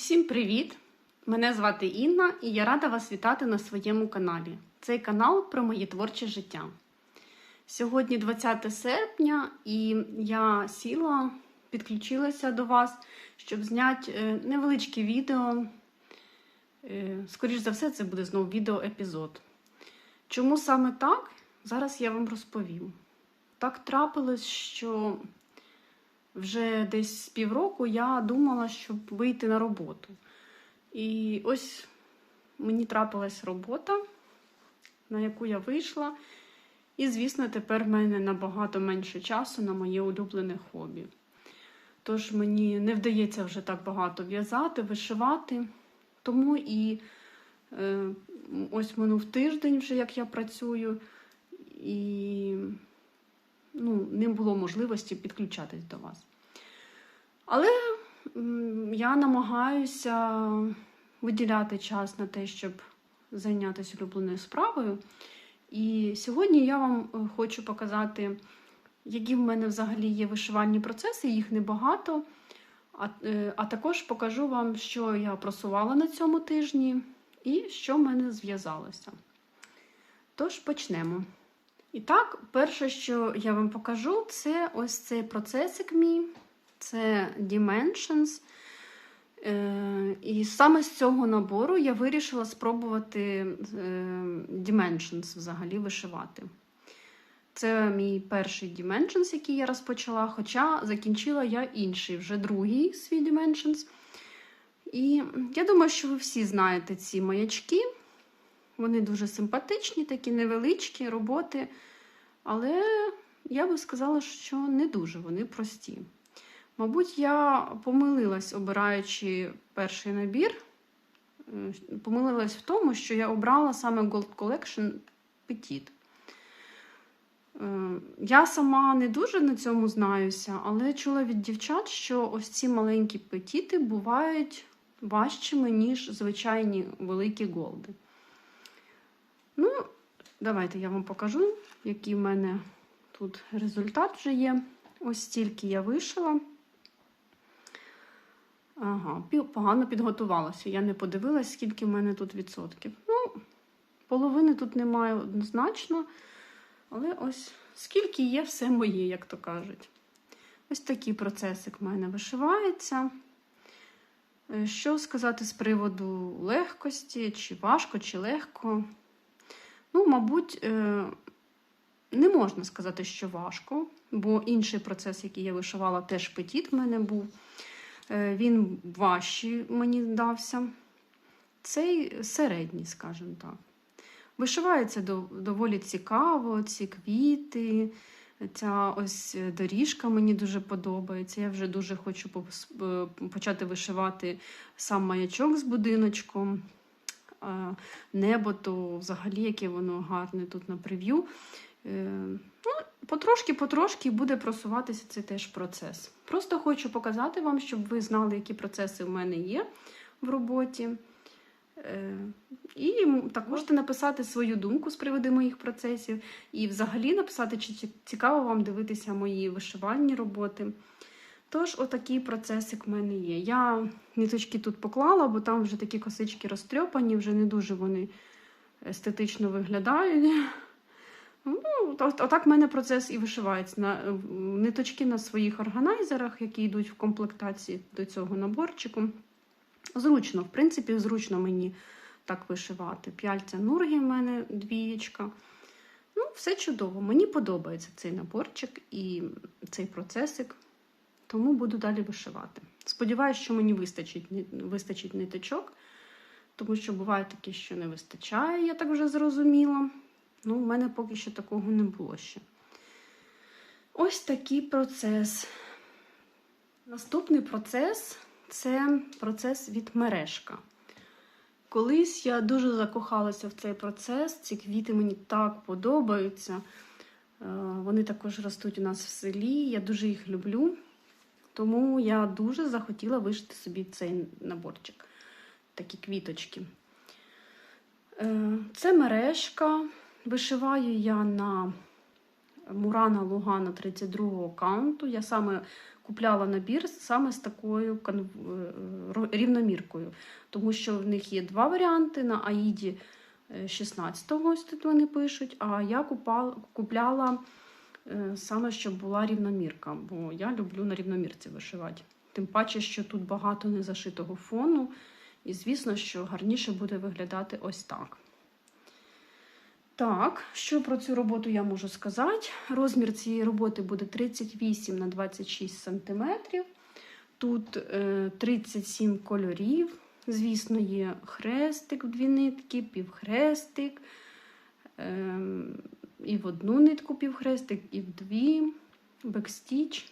Усім привіт! Мене звати Інна і я рада вас вітати на своєму каналі. Цей канал про моє творче життя. Сьогодні 20 серпня, і я сіла, підключилася до вас, щоб зняти е, невеличке відео. Е, Скоріш за все, це буде знову відеоепізод. Чому саме так? Зараз я вам розповім. Так трапилось, що вже десь півроку я думала, щоб вийти на роботу. І ось мені трапилась робота, на яку я вийшла. І, звісно, тепер в мене набагато менше часу на моє улюблене хобі. Тож мені не вдається вже так багато в'язати, вишивати. Тому і е, ось минув тиждень, вже як я працюю, і ну, не було можливості підключатись до вас. Але я намагаюся виділяти час на те, щоб зайнятися улюбленою справою. І сьогодні я вам е, хочу показати, які в мене взагалі є вишивальні процеси, їх небагато. А, е, а також покажу вам, що я просувала на цьому тижні і що в мене зв'язалося. Тож почнемо. І так, перше, що я вам покажу, це ось цей процесик мій. Це Dimensions. Е, І саме з цього набору я вирішила спробувати е, Dimensions взагалі вишивати. Це мій перший Dimensions, який я розпочала, хоча закінчила я інший, вже другий свій Dimensions. І я думаю, що ви всі знаєте ці маячки. Вони дуже симпатичні, такі невеличкі роботи. Але я би сказала, що не дуже вони прості. Мабуть, я помилилась, обираючи перший набір. Е, Помилилась в тому, що я обрала саме Gold Collection Petit. Е, Я сама не дуже на цьому знаюся, але чула від дівчат, що ось ці маленькі петіти бувають важчими, ніж звичайні великі голди. Ну, давайте я вам покажу, який в мене тут результат вже є. Ось стільки я вишила. Ага, погано підготувалася. Я не подивилась, скільки в мене тут відсотків. Ну, половини тут немає однозначно. Але ось скільки є, все моє, як то кажуть. Ось такий процесик в мене вишивається. Е, Що сказати з приводу легкості, чи важко, чи легко. Ну, мабуть, е, не можна сказати, що важко, бо інший процес, який я вишивала, теж петіт в мене був. Е, Він важчий мені дався. Цей середній, скажімо так. Вишивається доволі цікаво, ці квіти, ця ось доріжка мені дуже подобається. Я вже дуже хочу е, почати вишивати сам маячок з будиночком. Небо, то взагалі, яке воно гарне тут на прев'ю. Е, Ну, потрошки-потрошки буде просуватися цей теж процес. Просто хочу показати вам, щоб ви знали, які процеси в мене є в роботі. Е, І також можете написати свою думку з приводу моїх процесів, і взагалі написати, чи цікаво вам дивитися мої вишивальні роботи. Тож, отакий процесик в мене є. Я ниточки тут поклала, бо там вже такі косички розтрьопані, вже не дуже вони естетично виглядають. Ну, Отак в мене процес і вишивається. На, ниточки на своїх органайзерах, які йдуть в комплектації до цього наборчику. Зручно, в принципі, зручно мені так вишивати. П'яльця нурги в мене двієчка. Ну, все чудово. Мені подобається цей наборчик і цей процесик, тому буду далі вишивати. Сподіваюсь, що мені вистачить, вистачить ниточок, тому що буває таке, що не вистачає, я так вже зрозуміла. Ну, в мене поки що такого не було ще. Ось такий процес. Наступний процес це процес від мережка. Колись я дуже закохалася в цей процес. Ці квіти мені так подобаються. Е, Вони також ростуть у нас в селі. Я дуже їх люблю. Тому я дуже захотіла вишити собі цей наборчик. Такі квіточки. Е, Це мережка. Вишиваю я на Мурана Лугана 32-го каунту. Я саме купляла набір саме з такою е, рівноміркою, тому що в них є два варіанти на Аїді 16-го, ось тут вони пишуть, а я купала, купляла е, саме, щоб була рівномірка, бо я люблю на рівномірці вишивати. Тим паче, що тут багато незашитого фону, і звісно, що гарніше буде виглядати ось так. Так, що про цю роботу я можу сказати? Розмір цієї роботи буде 38 на 26 см. Тут е, 37 кольорів. Звісно, є хрестик в дві нитки, півхрестик, е, і в одну нитку півхрестик, і в дві, бекстіч.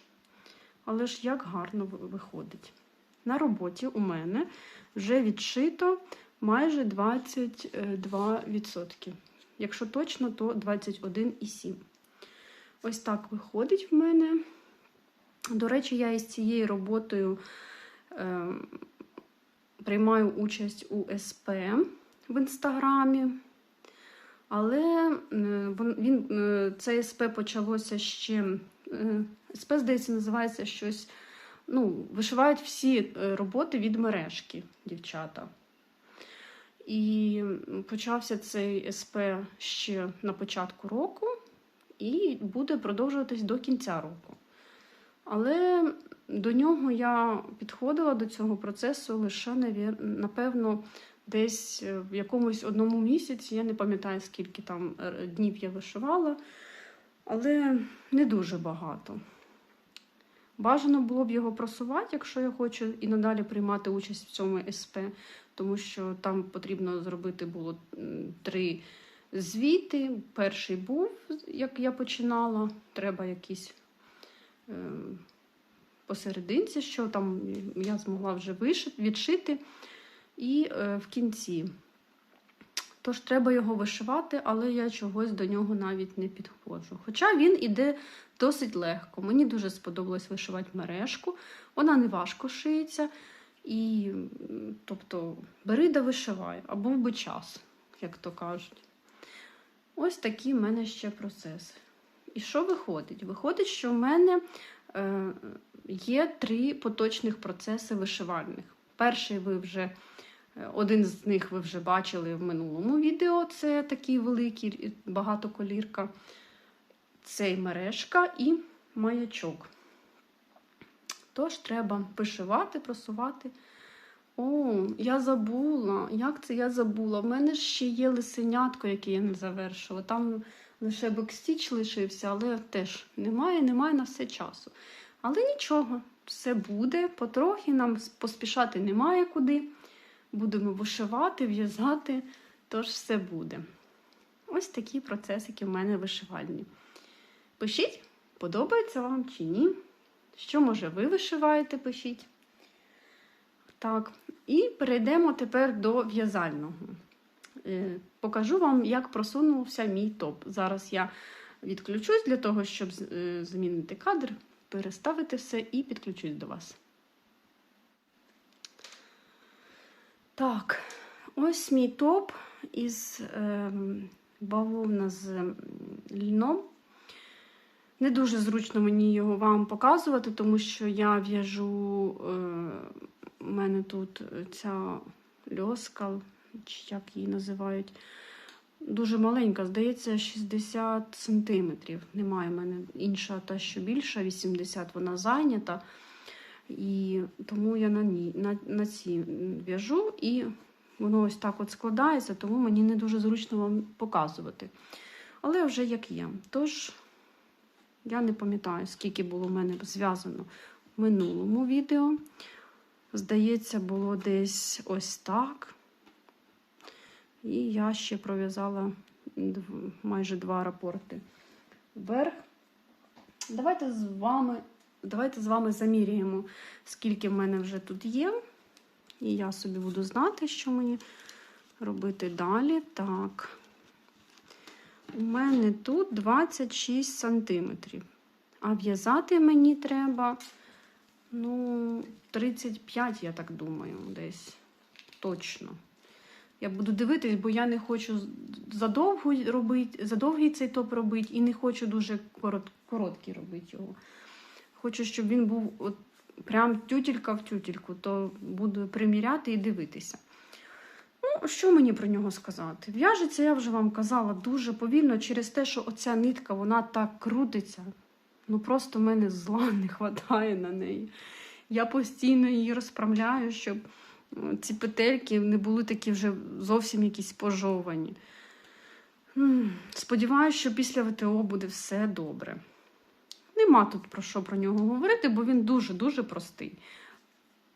Але ж як гарно виходить. На роботі у мене вже відшито майже 22%. Якщо точно, то 21,7. Ось так виходить в мене. До речі, я із цією роботою е, приймаю участь у СП в інстаграмі. Але е, він, е, це СП почалося ще. е, СП, здається, називається щось. Ну, вишивають всі роботи від мережки, дівчата. І почався цей СП ще на початку року і буде продовжуватись до кінця року. Але до нього я підходила до цього процесу лише, напевно, десь е, в якомусь одному місяці. Я не пам'ятаю, скільки там е, днів я вишивала, але не дуже багато. Бажано було б його просувати, якщо я хочу і надалі приймати участь в цьому СП, тому що там потрібно зробити було три звіти. Перший був, як я починала, треба якісь е, посерединці, що там я змогла вже вишити, відшити. І е, в кінці. Тож треба його вишивати, але я чогось до нього навіть не підходжу. Хоча він іде досить легко. Мені дуже сподобалось вишивати мережку, вона не важко шиється. І, тобто, бери да вишивай, а був би час, як то кажуть. Ось такі в мене ще процеси. І що виходить? Виходить, що в мене е, є три поточних процеси вишивальних. Перший ви вже, один з них ви вже бачили в минулому відео. Це такий великий багатоколірка. Цей мережка і маячок. Тож треба вишивати, просувати. О, я забула. Як це я забула? В мене ще є лисенятко, яке я не завершила. Там лише бекстіч лишився, але теж немає, немає на все часу. Але нічого, все буде. Потрохи нам поспішати немає куди. Будемо вишивати, в'язати, тож все буде. Ось такі процесики в мене вишивальні. Пишіть, подобається вам чи ні. Що, може, ви вишиваєте, пишіть. Так, і перейдемо тепер до в'язального. Е, Покажу вам, як просунувся мій топ. Зараз я відключусь для того, щоб е, змінити кадр, переставити все і підключусь до вас. Так, ось мій топ із е, бавовна з льном. Не дуже зручно мені його вам показувати, тому що я в'яжу, е, у мене тут ця льоска, чи як її називають, дуже маленька, здається, 60 сантиметрів. Немає в мене інша, та що більша, 80, вона зайнята. І тому я на ній, на, на цій в'яжу, і воно ось так от складається, тому мені не дуже зручно вам показувати. Але вже як є. Тож. Я не пам'ятаю, скільки було в мене зв'язано в минулому відео. Здається, було десь ось так. І я ще пров'язала майже два рапорти вверх. Давайте з вами, давайте з вами заміряємо, скільки в мене вже тут є. І я собі буду знати, що мені робити далі. Так. У мене тут 26 сантиметрів. А в'язати мені треба, ну, 35, я так думаю, десь. Точно. Я буду дивитись, бо я не хочу задовго робити, задовгий цей топ робити і не хочу дуже корот, короткий робити його. Хочу, щоб він був от прям тютілька в тютільку, то буду приміряти і дивитися. Ну, що мені про нього сказати? В'яжеться, я вже вам казала, дуже повільно через те, що оця нитка вона так крутиться. Ну просто в мене зла не вистачає на неї. Я постійно її розправляю, щоб е, ці петельки не були такі вже зовсім якісь пожовані. М, Сподіваюсь, що після ВТО буде все добре. Нема тут про що про нього говорити, бо він дуже-дуже простий.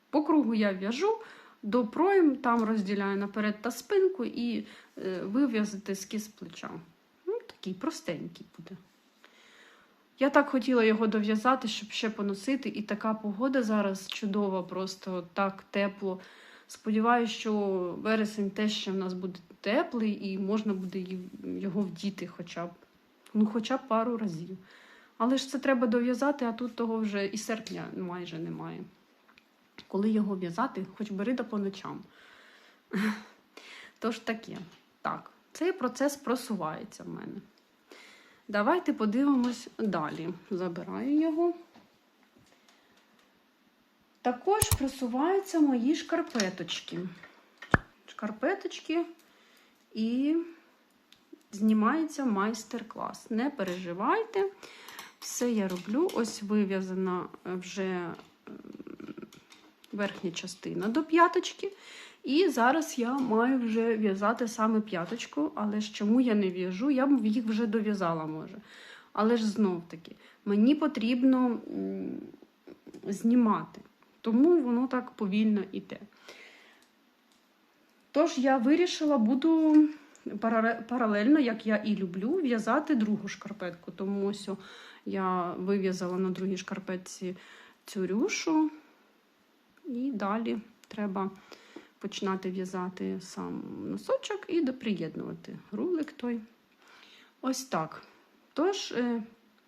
По кругу я в'яжу, до пройм там розділяю наперед та спинку і е, вив'язати скіз плеча. Ну, такий простенький буде. Я так хотіла його дов'язати, щоб ще поносити, і така погода зараз чудова, просто так тепло. Сподіваюсь, що вересень теж ще в нас буде теплий і можна буде його вдіти хоча б, ну, хоча б пару разів. Але ж це треба дов'язати, а тут того вже і серпня майже немає. Коли його в'язати, хоч бери да по ночам. Тож таке. Так, цей процес просувається в мене. Давайте подивимось далі. Забираю його. Також просуваються мої шкарпеточки. Шкарпеточки і знімається майстер-клас. Не переживайте. Все я роблю. Ось вив'язана вже ем, верхня частина до п'яточки. І зараз я маю вже в'язати саме п'яточку, але ж чому я не в'яжу? Я б їх вже дов'язала, може. Але ж знов таки, мені потрібно знімати, тому воно так повільно йде. Тож я вирішила, буду паралельно, як я і люблю, в'язати другу шкарпетку. Тому ось я вив'язала на другій шкарпетці цю рюшу, і далі треба починати в'язати сам носочок і доприєднувати рулик той. Ось так. Тож, е,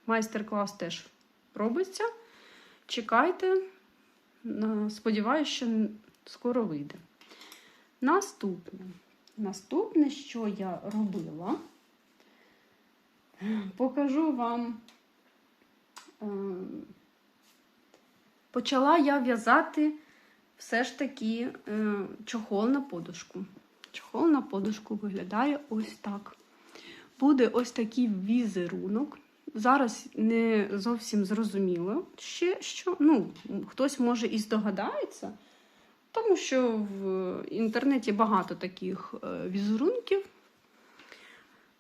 майстер-клас теж робиться. Чекайте. Сподіваюсь, що скоро вийде. Наступне. Наступне, що я робила, покажу вам. Почала я в'язати все ж таки е, чохол на подушку. Чохол на подушку виглядає ось так. Буде ось такий візерунок. Зараз не зовсім зрозуміло ще що. Ну, хтось може і здогадається, тому що в інтернеті багато таких е, візерунків.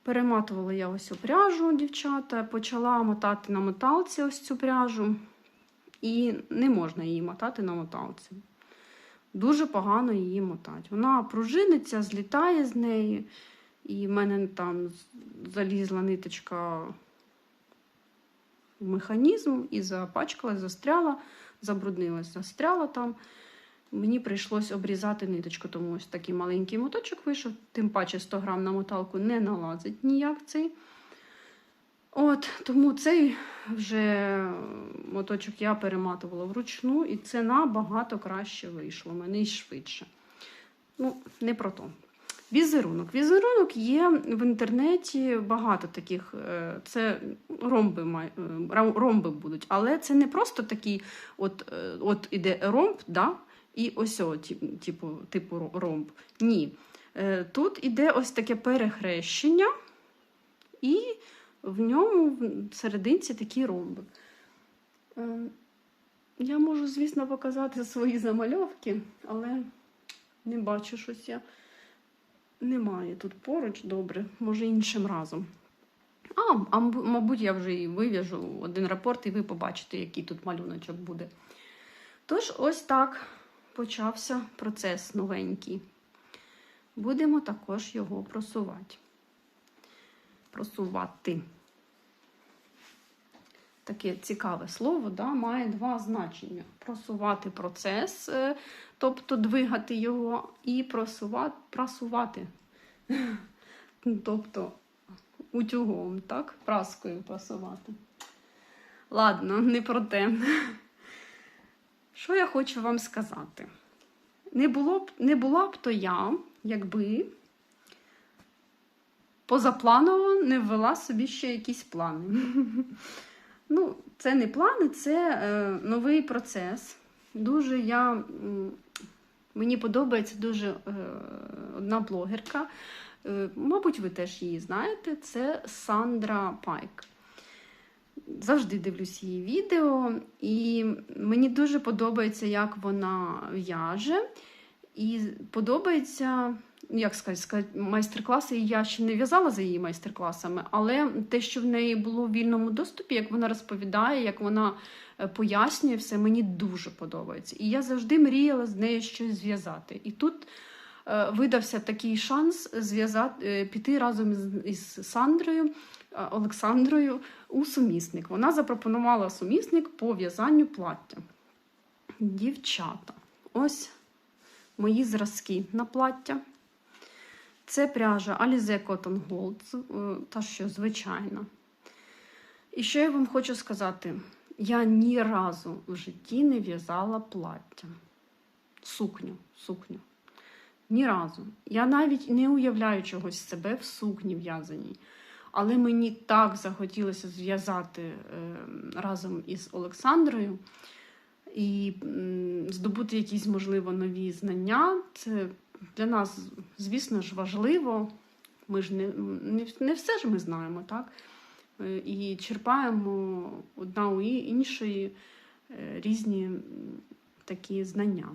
Перематувала я ось цю пряжу, дівчата, почала мотати на моталці ось цю пряжу. І не можна її мотати на моталці. Дуже погано її мотати. Вона пружиниться, злітає з неї. І в мене там залізла ниточка в механізм і запачкалась, застряла, забруднилась, застряла там. Мені прийшлось обрізати ниточку, тому ось такий маленький моточок вийшов, тим паче 100 грам на моталку не налазить ніяк цей. От, тому цей вже моточок я перематувала вручну, і це набагато краще вийшло, мене і швидше. Ну, не про то. Візерунок. Візерунок є в інтернеті багато таких. е, Це ромби, е, ромби будуть, але це не просто такий, от, е, от іде ромб, да? І ось типу, типу ромб. Ні. Е, Тут іде ось таке перехрещення, і в ньому в серединці такі ромби. Е, Я можу, звісно, показати свої замальовки, але не бачу щось я. Немає тут поруч, добре, може іншим разом. А, а мабуть, я вже і вив'яжу один рапорт, і ви побачите, який тут малюночок буде. Тож, ось так почався процес новенький. Будемо також його просувати. Просувати. Таке цікаве слово, да, має два значення: просувати процес, е, тобто двигати його, і просувати, прасувати. Тобто утюгом, так? Праскою прасувати. Ладно, не про те. Що я хочу вам сказати? Не було б, не була б то я, якби позапланово не ввела собі ще якісь плани. Ну, це не плани, це е, новий процес. Дуже я. Мені подобається дуже е, одна блогерка. Е, мабуть, ви теж її знаєте. Це Сандра Пайк. Завжди дивлюсь її відео, і мені дуже подобається, як вона в'яже. І подобається, як сказати, майстер-класи. Я ще не в'язала за її майстер-класами, але те, що в неї було в вільному доступі, як вона розповідає, як вона е, пояснює все, мені дуже подобається. І я завжди мріяла з нею щось зв'язати. І тут е, видався такий шанс зв'язати, е, піти разом із, Сандрою. Олександрою у сумісник. Вона запропонувала сумісник по в'язанню плаття. Дівчата, ось мої зразки на плаття. Це пряжа Alize Cotton Gold, е, та що звичайна. І що я вам хочу сказати: я ні разу в житті не в'язала плаття. Сукню, сукню. Ні разу. Я навіть не уявляю чогось себе в сукні в'язаній. Але мені так захотілося зв'язати е, разом із Олександрою і здобути якісь, можливо, нові знання. Це для нас, звісно ж, важливо. Ми ж не, не, все ж ми знаємо, так? Е, І черпаємо одна у іншої е, різні такі знання.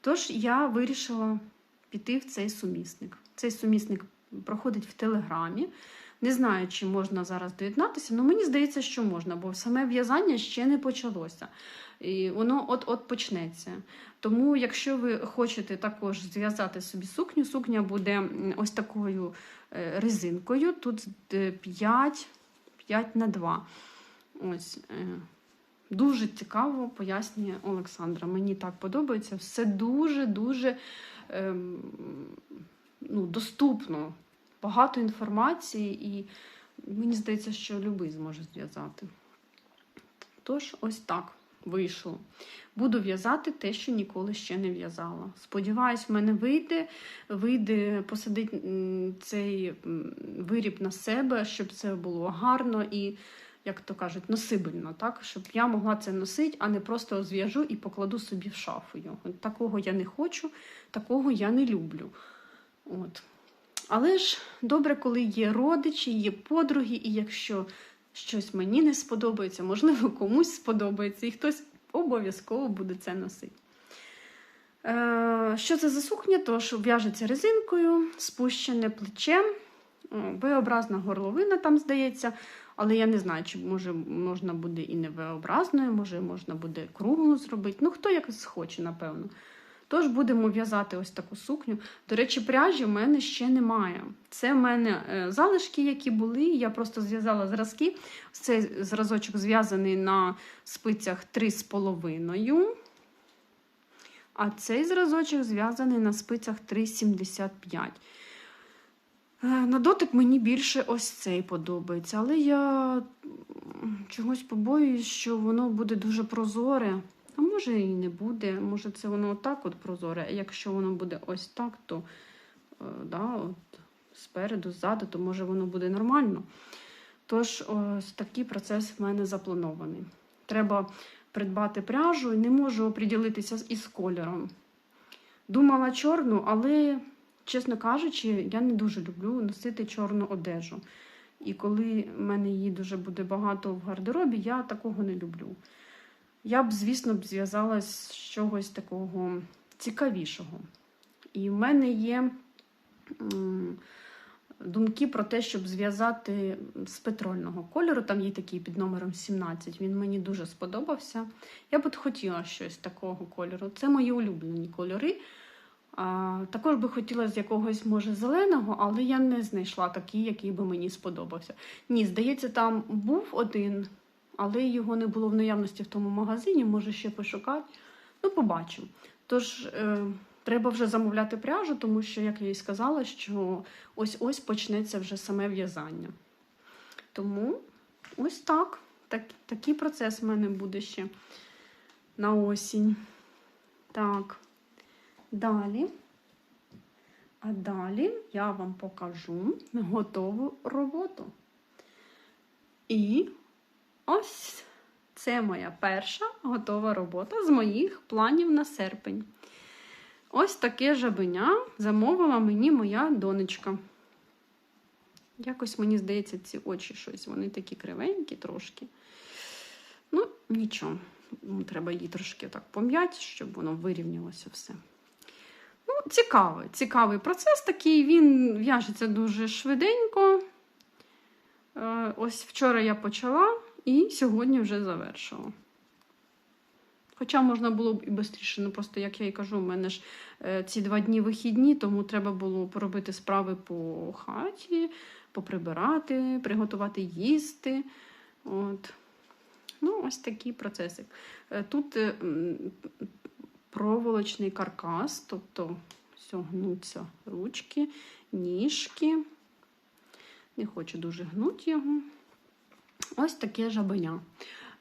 Тож я вирішила піти в цей сумісник. Цей сумісник проходить в Телеграмі. Не знаю, чи можна зараз доєднатися, але мені здається, що можна, бо саме в'язання ще не почалося. І воно от-от почнеться. Тому, якщо ви хочете також зв'язати собі сукню, сукня буде ось такою е, резинкою. Тут 5, 5 на 2. Ось. е, Дуже цікаво пояснює Олександра. Мені так подобається. Все дуже-дуже ем, ну, доступно. Багато інформації, і мені здається, що любий зможе зв'язати. Тож, ось так вийшло. Буду в'язати те, що ніколи ще не в'язала. Сподіваюсь, в мене вийде, вийде посадити м, цей виріб на себе, щоб це було гарно і, як то кажуть, носибельно, так? щоб я могла це носити, а не просто зв'яжу і покладу собі в шафу його. Такого я не хочу, такого я не люблю. От. Але ж добре, коли є родичі, є подруги, і якщо щось мені не сподобається, можливо, комусь сподобається, і хтось обов'язково буде це носити. Е, що це за сукня? Тож в'яжеться резинкою, спущене плече, V-образна горловина там здається, але я не знаю, чи може можна буде і не V-образною, може можна буде круглу зробити. Ну, хто як схоче, напевно. Тож будемо в'язати ось таку сукню. До речі, пряжі в мене ще немає. Це в мене е, залишки, які були. Я просто зв'язала зразки. Цей зразочок зв'язаний на спицях 3,5. А цей зразочок зв'язаний на спицях 3,75. Е, На дотик мені більше ось цей подобається. Але я чогось побоююсь, що воно буде дуже прозоре. Може і не буде. Може, це воно отак от прозоре. Якщо воно буде ось так, то е, да, от, спереду, ззаду, то може воно буде нормально. Тож, ось такий процес в мене запланований. Треба придбати пряжу і не можу оприділитися із кольором. Думала чорну, але, чесно кажучи, я не дуже люблю носити чорну одежу. І коли в мене її дуже буде багато в гардеробі, я такого не люблю. Я б, звісно, б зв'язалась з чогось такого цікавішого. І в мене є думки про те, щоб зв'язати з петрольного кольору. Там є такий під номером 17. Він мені дуже сподобався. Я б от хотіла щось такого кольору. Це мої улюблені кольори. Також би хотіла з якогось, може, зеленого, але я не знайшла такий, який би мені сподобався. Ні, здається, там був один, але його не було в наявності в тому магазині, може ще пошукати. Ну, побачимо. Тож, е, треба вже замовляти пряжу, тому що, як я і сказала, що ось-ось почнеться вже саме в'язання. Тому ось так. так. Такий процес в мене буде ще на осінь. Так. Далі. А далі я вам покажу готову роботу. І ось це моя перша готова робота з моїх планів на серпень. Ось таке жабеня замовила мені моя донечка. Якось мені здається, ці очі щось, вони такі кривенькі трошки. Ну, нічого. Ну, Треба її трошки так пом'яти, щоб воно вирівнялося все. Ну, цікавий, цікавий процес такий, він в'яжеться дуже швиденько. Е, Ось вчора я почала і сьогодні вже завершила. Хоча можна було б і швидше, ну просто, як я і кажу, у мене ж е, ці два дні вихідні, тому треба було поробити справи по хаті, поприбирати, приготувати їсти. От. Ну, ось такий процесик. Е, Тут е, проволочний каркас, тобто все, гнуться ручки, ніжки. Не хочу дуже гнути його. Ось таке жабеня.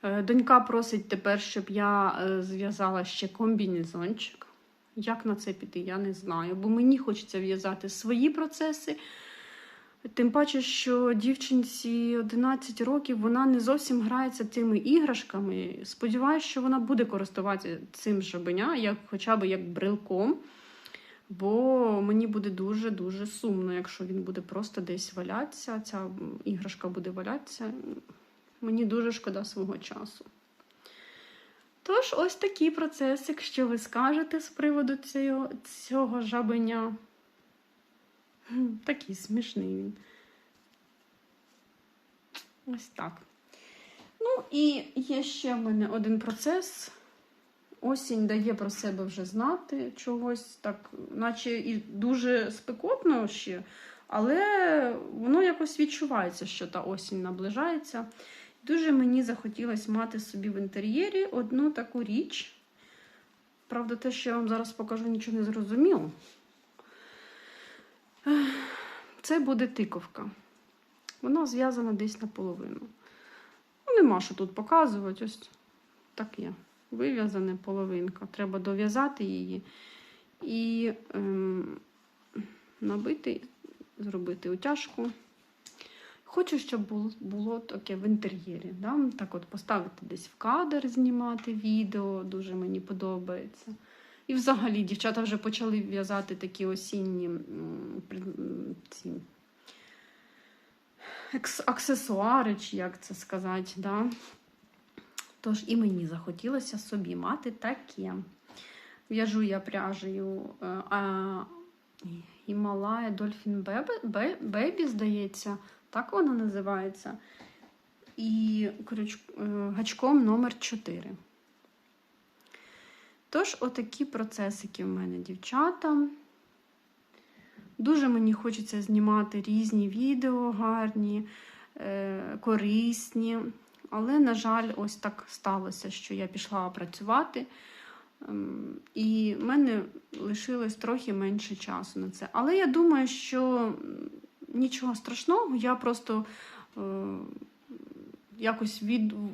Е, Донька просить тепер, щоб я е, зв'язала ще комбінезончик. Як на це піти, я не знаю, бо мені хочеться в'язати свої процеси. Тим паче, що дівчинці 11 років вона не зовсім грається тими іграшками. Сподіваюсь, що вона буде користуватися цим жабеня, як, хоча б як брелком. Бо мені буде дуже-дуже сумно, якщо він буде просто десь валятися, ця іграшка буде валятися. Мені дуже шкода свого часу. Тож, ось такий процес, якщо ви скажете з приводу цього, цього жабеня. Такий смішний він. Ось так. Ну, і є ще в мене один процес. Осінь дає про себе вже знати чогось, так, наче і дуже спекотно ще, але воно якось відчувається, що та осінь наближається. Дуже мені захотілося мати собі в інтер'єрі одну таку річ. Правда, те, що я вам зараз покажу, нічого не зрозуміло. Це буде тиковка. Вона зв'язана десь наполовину. Ну, нема що тут показувати. Ось так є. Вив'язана половинка. Треба дов'язати її і ем, набити, зробити утяжку. Хочу, щоб було, було таке в інтер'єрі. Да? Так от поставити десь в кадр, знімати відео, дуже мені подобається. І взагалі дівчата вже почали в'язати такі осінні ці, аксесуари, чи як це сказати. Да? Тож і мені захотілося собі мати таке. В'яжу я пряжею е, а, Himalaya Dolphin Baby, здається, так вона називається. І е, гачком номер 4. Тож, отакі процесики в мене, дівчата. Дуже мені хочеться знімати різні відео гарні, е, корисні. Але, на жаль, ось так сталося, що я пішла працювати. Ем, І в мене лишилось трохи менше часу на це. Але я думаю, що нічого страшного, я просто е, якось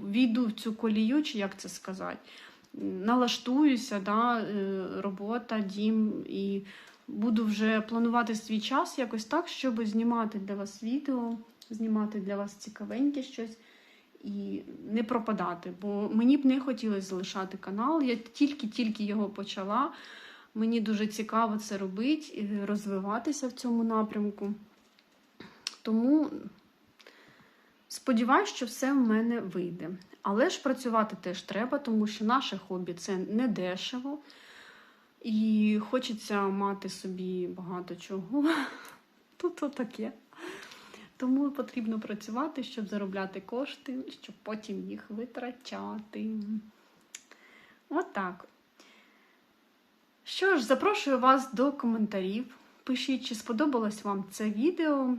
війду в цю колію, чи як це сказати, налаштуюся, да, е, робота, дім, і буду вже планувати свій час якось так, щоб знімати для вас відео, знімати для вас цікавеньке щось і не пропадати. Бо мені б не хотілося залишати канал. Я тільки-тільки його почала. Мені дуже цікаво це робити, і розвиватися в цьому напрямку. Тому сподіваюся, що все в мене вийде. Але ж працювати теж треба, тому що наше хобі це не дешево. І хочеться мати собі багато чого. Тут отаке. Тому потрібно працювати, щоб заробляти кошти, щоб потім їх витрачати. Отак. Що ж, запрошую вас до коментарів. Пишіть, чи сподобалось вам це відео.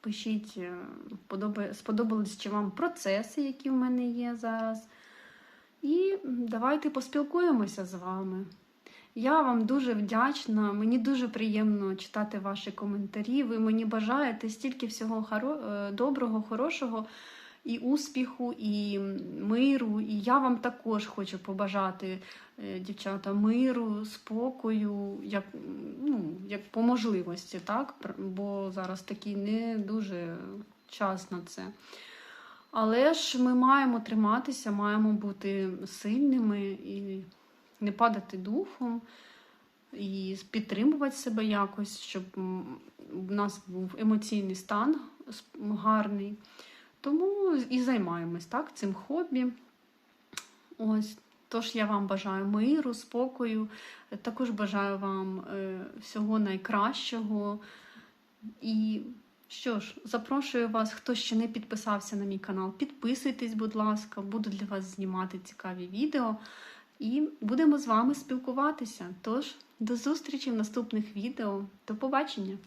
Пишіть, е, сподобались чи вам процеси, які в мене є зараз. І давайте поспілкуємося з вами. Я вам дуже вдячна. Мені дуже приємно читати ваші коментарі. Ви мені бажаєте стільки всього хоро- е, доброго, хорошого і успіху, і миру. І я вам також хочу побажати, е, дівчата, миру, спокою, як, ну, як по можливості, так? Бо зараз такий не дуже час на це. Але ж ми маємо триматися, маємо бути сильними і не падати духом, і підтримувати себе якось, щоб у нас був емоційний стан гарний. Тому і займаємось так, цим хобі. Ось. Тож я вам бажаю миру, спокою. Також бажаю вам е, всього найкращого. І що ж, запрошую вас, хто ще не підписався на мій канал, підписуйтесь, будь ласка, буду для вас знімати цікаві відео. І будемо з вами спілкуватися. Тож, до зустрічі в наступних відео. До побачення!